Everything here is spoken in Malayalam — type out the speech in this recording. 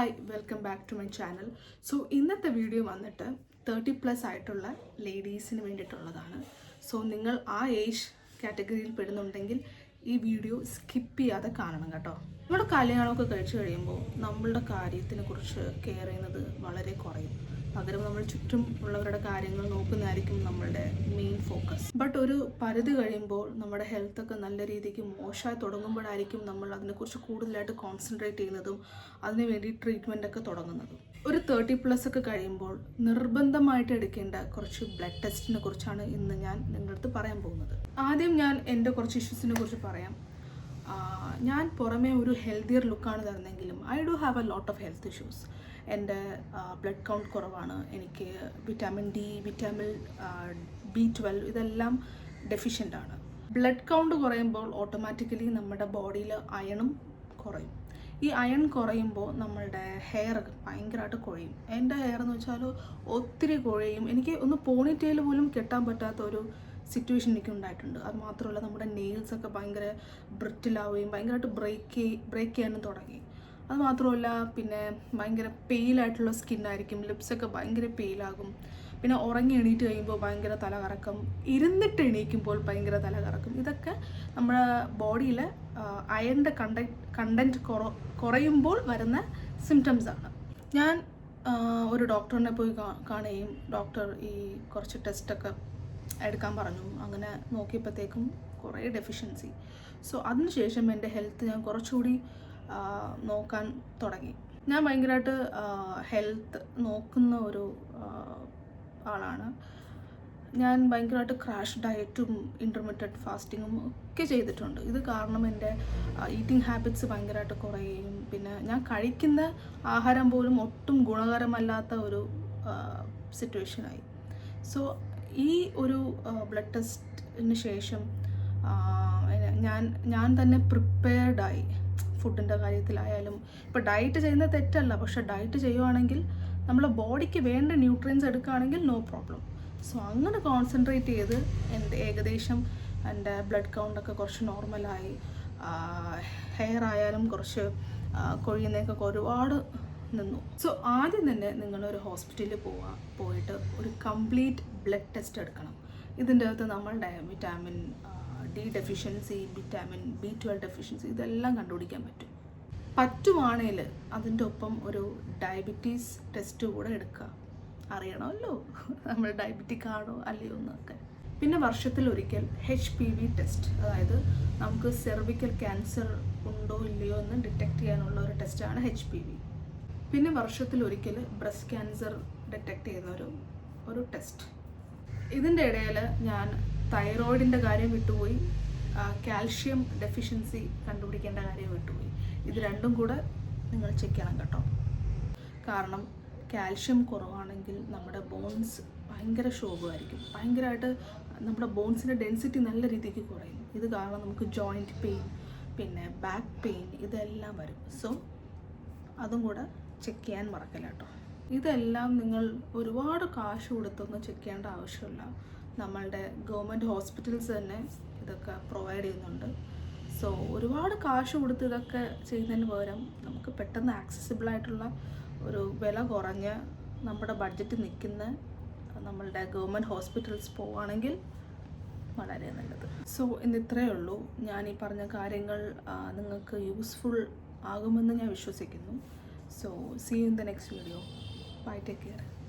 Hi welcome back to my channel so ഇന്നത്തെ വീഡിയോ വന്നിട്ട് തേർട്ടി പ്ലസ് ആയിട്ടുള്ള ലേഡീസിന് വേണ്ടിയിട്ടുള്ളതാണ്. സോ നിങ്ങൾ ആ ഏജ് കാറ്റഗറിയിൽ പെടുന്നുണ്ടെങ്കിൽ ഈ വീഡിയോ സ്കിപ്പ് ചെയ്യാതെ കാണണം കേട്ടോ. നമ്മുടെ കല്യാണമൊക്കെ കഴിച്ചു കഴിയുമ്പോൾ നമ്മളുടെ കാര്യത്തിനെ കുറിച്ച് കെയർ ചെയ്യുന്നത് വളരെ കുറയും. പകരം നമ്മൾ ചുറ്റും ഉള്ളവരുടെ കാര്യങ്ങൾ നോക്കുന്നതായിരിക്കും നമ്മളുടെ മെയിൻ ഫോക്കസ് ബട്ട് ഒരു പരിധി കഴിയുമ്പോൾ നമ്മുടെ ഹെൽത്ത് ഒക്കെ നല്ല രീതിക്ക് മോശമായി തുടങ്ങുമ്പോഴായിരിക്കും നമ്മൾ അതിനെക്കുറിച്ച് കൂടുതലായിട്ട് കോൺസെൻട്രേറ്റ് ചെയ്യുന്നതും അതിന് വേണ്ടി ട്രീറ്റ്മെന്റ് ഒക്കെ തുടങ്ങുന്നതും. ഒരു തേർട്ടി പ്ലസ് ഒക്കെ കഴിയുമ്പോൾ നിർബന്ധമായിട്ട് എടുക്കേണ്ട കുറച്ച് ബ്ലഡ് ടെസ്റ്റിനെ കുറിച്ചാണ് ഇന്ന് ഞാൻ നിങ്ങളുടെ അടുത്ത് പറയാൻ പോകുന്നത്. ആദ്യം ഞാൻ എന്റെ കുറച്ച് ഇഷ്യൂസിനെ കുറിച്ച് പറയാം. ഞാൻ പുറമേ ഒരു ഹെൽത്തിയർ ലുക്കാണ് തരുന്നെങ്കിലും I do have a lot of health issues എന്റെ ബ്ലഡ് കൗണ്ട് കുറവാണ്. എനിക്ക് vitamin D vitamin B twelve ഇതെല്ലാം ആണ്. ബ്ലഡ് കൗണ്ട് കുറയുമ്പോൾ ഓട്ടോമാറ്റിക്കലി നമ്മുടെ ബോഡിയിൽ അയണും കുറയും. ഈ അയൺ കുറയുമ്പോൾ നമ്മളുടെ ഹെയർ ഭയങ്കരമായിട്ട് കുഴയും. എന്റെ ഹെയർ എന്ന് വെച്ചാൽ ഒത്തിരി കുഴയും. എനിക്ക് ഒന്ന് പോണിറ്റെയിൽ പോലും കെട്ടാൻ പറ്റാത്ത ഒരു സിറ്റുവേഷൻ എനിക്ക് ഉണ്ടായിട്ടുണ്ട്. അത് മാത്രമല്ല നമ്മുടെ നെയിൽസ് ഒക്കെ ഭയങ്കര ബ്രിറ്റിലാവുകയും ഭയങ്കരമായിട്ട് ബ്രേക്ക് ബ്രേക്ക് ചെയ്യാനും തുടങ്ങി. അത് മാത്രമല്ല പിന്നെ ഭയങ്കര പെയിലായിട്ടുള്ള സ്കിന്നായിരിക്കും ലിപ്സൊക്കെ ഭയങ്കര പെയിലാകും പിന്നെ ഉറങ്ങി എണീറ്റ് കഴിയുമ്പോൾ ഭയങ്കര തലകറക്കം ഇരുന്നിട്ട് എണീക്കുമ്പോൾ ഭയങ്കര തലകറക്കം. ഇതൊക്കെ നമ്മുടെ ബോഡിയിൽ അയണിന്റെ കണ്ട കണ്ടന്റ് കുറ കുറയുമ്പോൾ വരുന്ന സിംറ്റംസ് ആണ്. ഞാൻ ഒരു ഡോക്ടറിനെ പോയി കാണുകയും ഡോക്ടർ ഈ കുറച്ച് ടെസ്റ്റൊക്കെ എടുക്കാൻ പറഞ്ഞു. അങ്ങനെ നോക്കിയപ്പോഴത്തേക്കും കുറേ ഡെഫിഷ്യൻസി സോ അതിനുശേഷം എന്റെ ഹെൽത്ത് ഞാൻ കുറച്ചുകൂടി നോക്കാൻ തുടങ്ങി. ഞാൻ ഭയങ്കരമായിട്ട് ഹെൽത്ത് നോക്കുന്ന ഒരു ആളാണ്. ഞാൻ ഭയങ്കരമായിട്ട് ക്രാഷ് ഡയറ്റും ഇന്റർമീഡിയറ്റ് ഫാസ്റ്റിങ്ങും ഒക്കെ ചെയ്തിട്ടുണ്ട്. ഇത് കാരണം എന്റെ ഈറ്റിംഗ് ഹാബിറ്റ്സ് ഭയങ്കരമായിട്ട് കുറയുകയും പിന്നെ ഞാൻ കഴിക്കുന്ന ആഹാരം പോലും ഒട്ടും ഗുണകരമല്ലാത്ത ഒരു സിറ്റുവേഷനായി സോ ഈ ഒരു ബ്ലഡ് ടെസ്റ്റിന് ശേഷം ഞാൻ ഞാൻ തന്നെ പ്രിപ്പയർഡായി ഫുഡിന്റെ കാര്യത്തിലായാലും ഇപ്പോൾ ഡയറ്റ് ചെയ്യുന്നത് തെറ്റല്ല പക്ഷേ ഡയറ്റ് ചെയ്യുവാണെങ്കിൽ നമ്മളെ ബോഡിക്ക് വേണ്ട ന്യൂട്രിയൻസ് എടുക്കുകയാണെങ്കിൽ നോ പ്രോബ്ലം സോ അങ്ങനെ കോൺസെൻട്രേറ്റ് ചെയ്ത് എന്റെ ഏകദേശം എന്റെ ബ്ലഡ് കൗണ്ടൊക്കെ കുറച്ച് നോർമലായി ഹെയർ ആയാലും കുറച്ച് കൊഴിയുന്നതൊക്കെ ഒരുപാട് നിന്നു. സോ ആദ്യം തന്നെ നിങ്ങൾ ഒരു ഹോസ്പിറ്റലിൽ പോവുക പോയിട്ട് ഒരു കംപ്ലീറ്റ് ബ്ലഡ് ടെസ്റ്റ് എടുക്കണം. ഇതിന്റെ അകത്ത് നമ്മളുടെ vitamin D deficiency vitamin B twelve deficiency ഇതെല്ലാം കണ്ടുപിടിക്കാൻ പറ്റും. പറ്റുവാണേൽ അതിന്റെ ഒപ്പം ഒരു ഡയബറ്റീസ് ടെസ്റ്റ് കൂടെ എടുക്കുക. അറിയണമല്ലോ? നമ്മൾ ഡയബറ്റിക് ആണോ അല്ലയോ എന്നൊക്കെ. പിന്നെ വർഷത്തിൽ ഒരിക്കൽ എച്ച് പി വി ടെസ്റ്റ് അതായത് നമുക്ക് സെർവിക്കൽ ക്യാൻസർ ഉണ്ടോ ഇല്ലയോ എന്ന് ഡിറ്റക്ട് ചെയ്യാനുള്ള ഒരു ടെസ്റ്റാണ് എച്ച് പി വി പിന്നെ വർഷത്തിൽ ഒരിക്കൽ ബ്രസ്റ്റ് ക്യാൻസർ ഡിറ്റക്ട് ചെയ്യുന്ന ഒരു ഒരു ടെസ്റ്റ്. ഇതിന്റെ ഇടയിൽ ഞാൻ തൈറോയിഡിന്റെ കാര്യം വിട്ടുപോയി കാൽഷ്യം ഡെഫിഷ്യൻസി കണ്ടുപിടിക്കേണ്ട കാര്യം വിട്ടുപോയി. ഇത് രണ്ടും കൂടെ നിങ്ങൾ ചെക്ക് ചെയ്യണം കേട്ടോ. കാരണം കാൽഷ്യം കുറവാണെങ്കിൽ നമ്മുടെ ബോൺസ് ഭയങ്കര ശോഭമായിരിക്കും. ഭയങ്കരമായിട്ട് നമ്മുടെ ബോൺസിന്റെ ഡെൻസിറ്റി നല്ല രീതിക്ക് കുറയും. ഇത് കാരണം നമുക്ക് ജോയിന്റ് പെയിൻ പിന്നെ ബാക്ക് പെയിൻ ഇതെല്ലാം വരും. സോ അതും കൂടെ ചെക്ക് ചെയ്യാൻ മറക്കില്ല കേട്ടോ ഇതെല്ലാം നിങ്ങൾ ഒരുപാട് കാശ് കൊടുത്തൊന്നും ചെക്ക് ചെയ്യേണ്ട ആവശ്യമില്ല. നമ്മളുടെ ഗവൺമെന്റ് ഹോസ്പിറ്റൽസ് തന്നെ ഇതൊക്കെ പ്രൊവൈഡ് ചെയ്യുന്നുണ്ട്. സോ ഒരുപാട് കാശ് കൊടുത്ത് ഇതൊക്കെ ചെയ്യുന്നതിന് പകരം നമുക്ക് പെട്ടെന്ന് ആക്സസിബിൾ ആയിട്ടുള്ള ഒരു വില കുറഞ്ഞ് നമ്മുടെ ബഡ്ജറ്റ് നിൽക്കുന്ന നമ്മളുടെ ഗവൺമെന്റ് ഹോസ്പിറ്റൽസ് പോവുകയാണെങ്കിൽ വളരെ നല്ലത്. സോ ഇന്ന് ഇത്രയേ ഉള്ളൂ. ഞാൻ ഈ പറഞ്ഞ കാര്യങ്ങൾ നിങ്ങൾക്ക് യൂസ്ഫുൾ ആകുമെന്ന് ഞാൻ വിശ്വസിക്കുന്നു. So see you in the next video. Bye, take care.